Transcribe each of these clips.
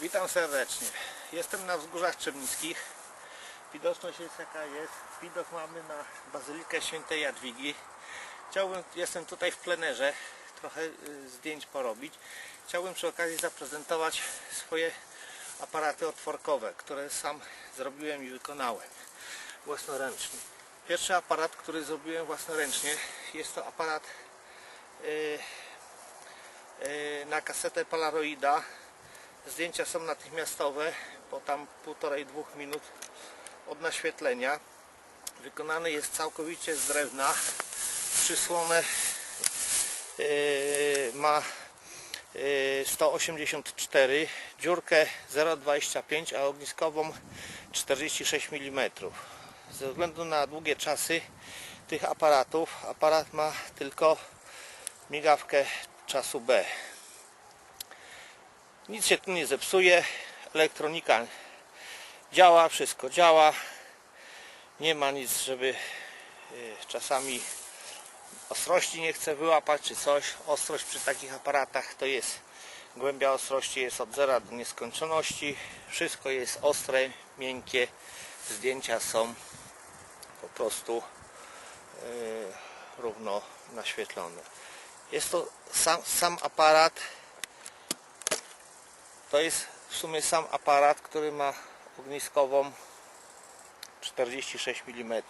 Witam serdecznie. Jestem na wzgórzach Trzebnickich. Widoczność jest jaka jest. Widok mamy na Bazylikę Świętej Jadwigi. Chciałbym, jestem tutaj w plenerze, trochę y, zdjęć porobić. Chciałbym przy okazji zaprezentować swoje aparaty otworkowe, które sam zrobiłem i wykonałem własnoręcznie. Pierwszy aparat, który zrobiłem własnoręcznie, jest to aparat y, y, na kasetę Polaroida Zdjęcia są natychmiastowe, po tam półtorej, dwóch minut od naświetlenia. Wykonany jest całkowicie z drewna. Przysłonę yy, ma yy, 184, dziurkę 0,25, a ogniskową 46 mm. Ze względu na długie czasy tych aparatów, aparat ma tylko migawkę czasu B. Nic się tu nie zepsuje. Elektronika działa, wszystko działa. Nie ma nic, żeby y, czasami ostrości nie chce wyłapać czy coś. Ostrość przy takich aparatach to jest głębia ostrości jest od zera do nieskończoności. Wszystko jest ostre, miękkie. Zdjęcia są po prostu y, równo naświetlone. Jest to sam, sam aparat to jest w sumie sam aparat, który ma ogniskową 46 mm.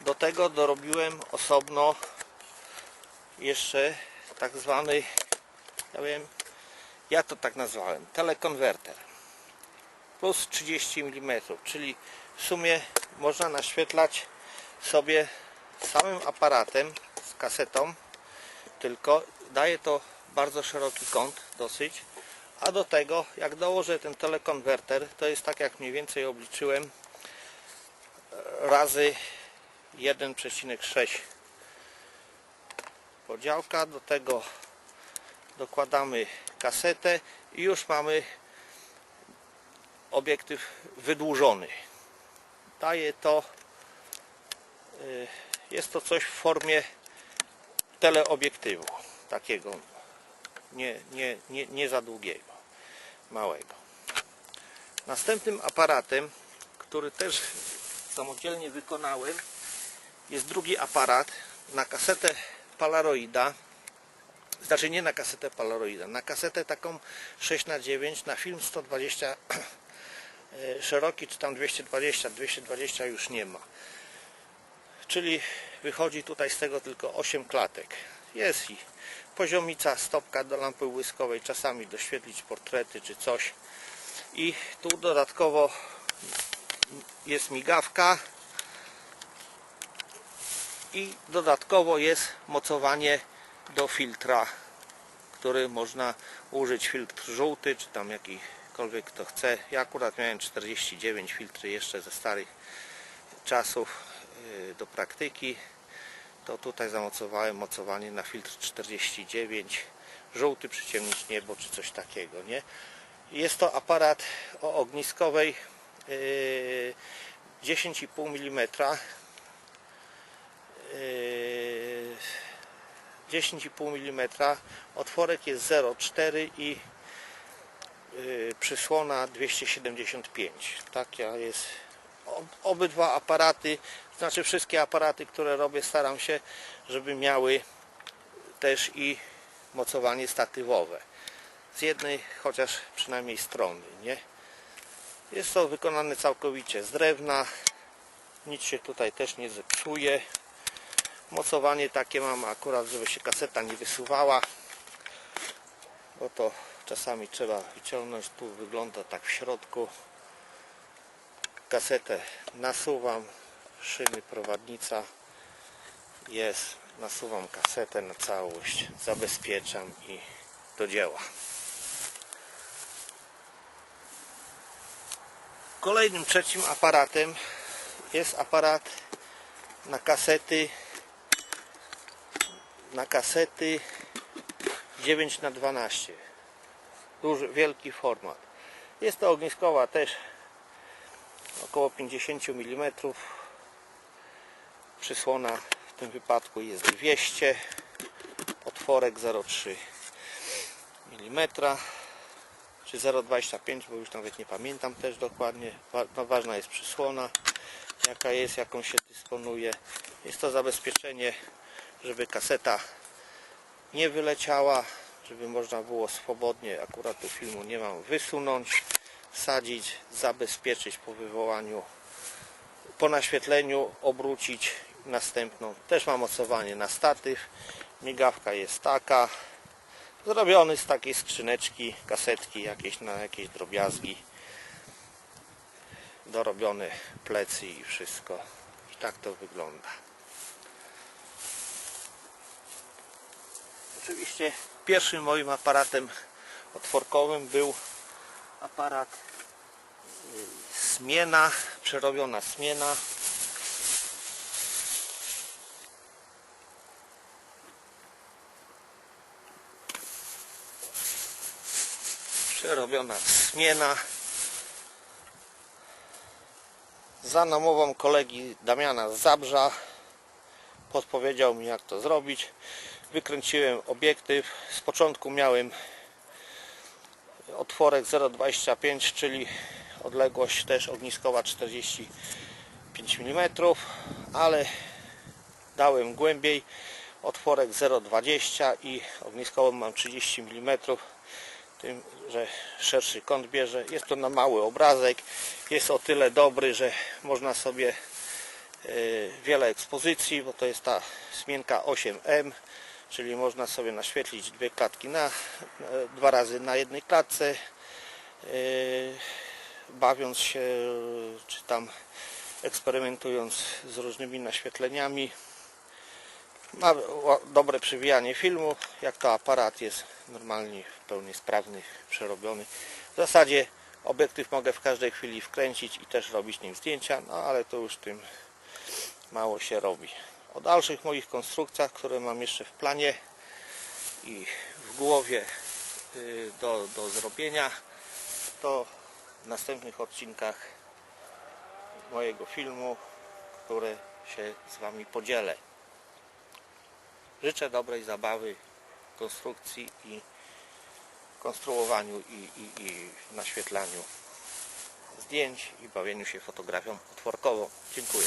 Do tego dorobiłem osobno jeszcze tak zwany, ja wiem, ja to tak nazwałem, telekonwerter plus 30 mm, czyli w sumie można naświetlać sobie samym aparatem z kasetą, tylko daje to bardzo szeroki kąt dosyć a do tego jak dołożę ten telekonwerter to jest tak jak mniej więcej obliczyłem razy 1,6 podziałka do tego dokładamy kasetę i już mamy obiektyw wydłużony. Daje to y, jest to coś w formie teleobiektywu takiego nie, nie, nie, nie za długiego małego. Następnym aparatem, który też samodzielnie wykonałem, jest drugi aparat na kasetę Polaroida. Znaczy nie na kasetę Polaroida, na kasetę taką 6x9, na film 120 e, szeroki, czy tam 220, 220 już nie ma. Czyli wychodzi tutaj z tego tylko 8 klatek. Jest i poziomica, stopka do lampy błyskowej, czasami doświetlić portrety czy coś. I tu dodatkowo jest migawka i dodatkowo jest mocowanie do filtra, który można użyć filtr żółty, czy tam jakikolwiek kto chce. Ja akurat miałem 49 filtry jeszcze ze starych czasów yy, do praktyki to tutaj zamocowałem mocowanie na filtr 49 żółty przyciemnić niebo czy coś takiego nie? Jest to aparat o ogniskowej yy, 10,5 mm yy, 10,5 mm otworek jest 0,4 i yy, przysłona 275 taka jest obydwa aparaty znaczy wszystkie aparaty, które robię staram się, żeby miały też i mocowanie statywowe. Z jednej chociaż przynajmniej strony, nie? Jest to wykonane całkowicie z drewna. Nic się tutaj też nie zepsuje. Mocowanie takie mam akurat, żeby się kaseta nie wysuwała. Bo to czasami trzeba wyciągnąć. Tu wygląda tak w środku. Kasetę nasuwam, szyny prowadnica jest nasuwam kasetę na całość zabezpieczam i do dzieła. Kolejnym trzecim aparatem jest aparat na kasety na kasety 9 na 12 duży, wielki format. Jest to ogniskowa też około 50 mm przysłona w tym wypadku jest 200 otworek 0,3 mm czy 0,25, bo już nawet nie pamiętam też dokładnie. No, ważna jest przysłona, jaka jest, jaką się dysponuje. Jest to zabezpieczenie, żeby kaseta nie wyleciała, żeby można było swobodnie, akurat tu filmu nie mam, wysunąć, wsadzić, zabezpieczyć po wywołaniu, po naświetleniu, obrócić następną. Też mam mocowanie na statyw, migawka jest taka, zrobiony z takiej skrzyneczki, kasetki jakieś na jakieś drobiazgi, dorobione plecy i wszystko. I tak to wygląda. Oczywiście pierwszym moim aparatem otworkowym był aparat y, Smiena, przerobiona Smiena. Przerobiona Smiena. Za namową kolegi Damiana z Zabrza podpowiedział mi jak to zrobić wykręciłem obiektyw z początku miałem otworek 0,25 czyli odległość też ogniskowa 45 mm ale dałem głębiej. Otworek 0,20 i ogniskową mam 30 mm tym, że szerszy kąt bierze. Jest to na mały obrazek. Jest o tyle dobry, że można sobie y, wiele ekspozycji, bo to jest ta smienka 8M, czyli można sobie naświetlić dwie klatki na, dwa razy na jednej klatce, y, bawiąc się, czy tam eksperymentując z różnymi naświetleniami. Ma dobre przewijanie filmu, jak to aparat jest normalnie w pełni sprawny, przerobiony. W zasadzie obiektyw mogę w każdej chwili wkręcić i też robić nim zdjęcia, no ale to już tym mało się robi. O dalszych moich konstrukcjach, które mam jeszcze w planie i w głowie y, do, do zrobienia, to w następnych odcinkach mojego filmu, które się z Wami podzielę. Życzę dobrej zabawy, konstrukcji i konstruowaniu i, i, i naświetlaniu zdjęć i bawieniu się fotografią otworkową. Dziękuję.